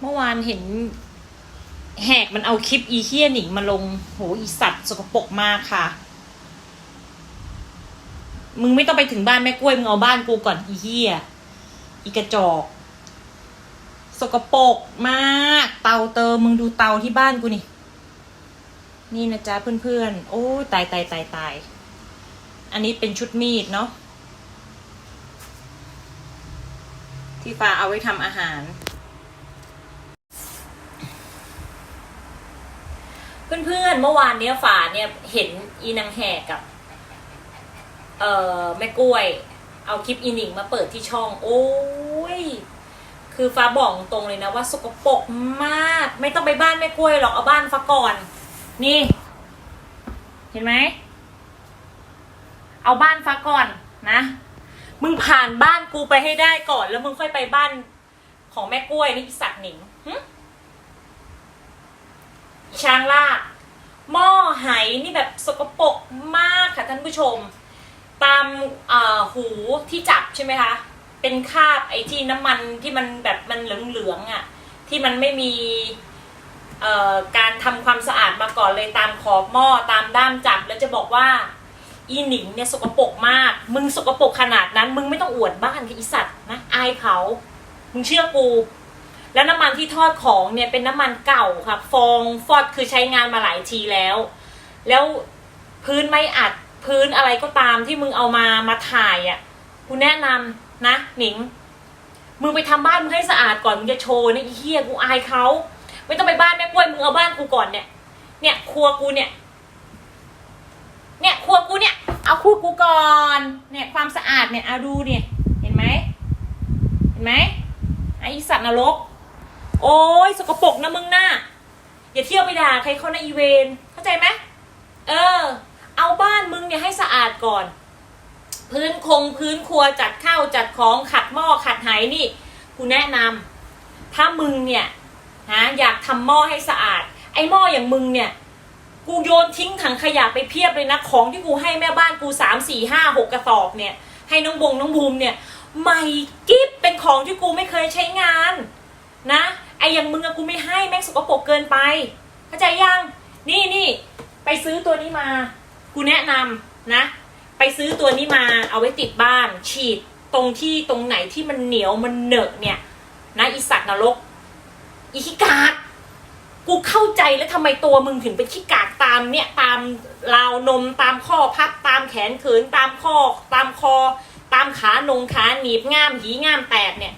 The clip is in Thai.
เมื่อวานเห็น แหกมันเอาคลิปอีเฮียหนิงมาลง โหอีสัตว์สกปรกมากค่ะ มึงไม่ต้องไปถึงบ้านแม่กล้วยมึงเอาบ้านกูก่อนอีเฮียอีกระจอกสกปรกมาก เตาเติมมึงดูเตาที่บ้านกูนี่ นี่นะจ๊ะเพื่อนๆ โอ้ตายตายตายตายอันนี้เป็นชุดมีดเนาะที่ฟ้าเอาไว้ทำอาหาร เพื่อนๆเมื่อวานเนี้ยฝาเนี่ยเห็นอีนางแหกกับ เอ่อแม่กล้วย เอาคลิปอีหนิงมาเปิดที่ช่อง โอ้ยคือฟ้าบอกตรงเลยนะว่าสกปรกมาก ไม่ต้องไปบ้านแม่กล้วยหรอกเอาบ้านฟ้าก่อน นี่ เห็นไหมเอาบ้านฟ้าก่อนนะ มึงผ่านบ้านกูไปให้ได้ก่อน แล้วมึงค่อยไปบ้านของแม่กล้วยนี่สัตว์หนิงหึ ช้างลากหม้อไหนี่แบบสกปรกมากค่ะท่านผู้ชม ตามหูที่จับใช่ไหมคะ เป็นคราบไอ้ที่น้ำมันที่มันแบบมันเหลืองๆอะ่ะ ที่มันไม่มีการทำความสะอาดมาก่อนเลยตามขอบหม้อตามด้ามจับแล้วจะบอกว่าอีหนิงเนี่ยสกปรกมาก มึงสกปรกขนาดนั้น มึงไม่ต้องอวดบ้านกับอีสัตว์นะอายเขา มึงเชื่อกู แล้วน้ำมันที่ทอดของเนี่ยเป็นน้ำมันเก่าค่ะ ฟองฟอดคือใช้งานมาหลายทีแล้ว แล้วพื้นไม่อัดพื้นอะไรก็ตามที่มึงเอามามาถ่ายอะกูแนะนำนะหนิง มึงไปทำบ้านมึงให้สะอาดก่อนมึงจะโชว์นะไอ้เหี้ยกูอายเขาไม่ต้องไปบ้านแม่กล้วยมึงเอาบ้านกูก่อนเนี่ย เนี่ยครัวกูเนี่ย เนี่ยครัวกูเนี่ย เอาครัวกูก่อน เนี่ยความสะอาดเนี่ยเอาดูเนี่ยเห็นไหมเห็นไหมไอสัตว์นรก โอ้ยสกปรกนะมึงหน้าอย่าเที่ยวไปด่าใครเขาในอีเวนเข้าใจไหมเออ เอาบ้านมึงเนี่ยให้สะอาดก่อน พื้นคงพื้นครัวจัดข้าวจัดของขัดหม้อขัดไหนี่กูแนะนำถ้ามึงเนี่ยฮะอยากทำหม้อให้สะอาด ไอหม้ออย่างมึงเนี่ย กูโยนทิ้งถังขยะไปเพียบเลยนะของที่กูให้แม่บ้านกูสามสี่ห้าหกกระสอบเนี่ย ให้น้องบงน้องบูมเนี่ยใหม่กิ๊บเป็นของที่กูไม่เคยใช้งานนะ ไอ้อย่างมึงอะกูไม่ให้แม่งสกปรกเกินไป เข้าใจยัง นี่นี่ไปซื้อตัวนี้มา กูแนะนำนะ ไปซื้อตัวนี้มาเอาไว้ติดบ้าน ฉีดตรงที่ตรงไหนที่มันเหนียวมันเหนอะเนี่ย นะอีสัตว์นรกอีขี้กากกูเข้าใจแล้วทำไมตัวมึงถึงเป็นขี้กากตามเนี่ยตามราวนมตามข้อพับตามแขนเขินตามข้อตามคอ ตามขานงขาหนีบง่ามหีง่ามแตกเนี่ย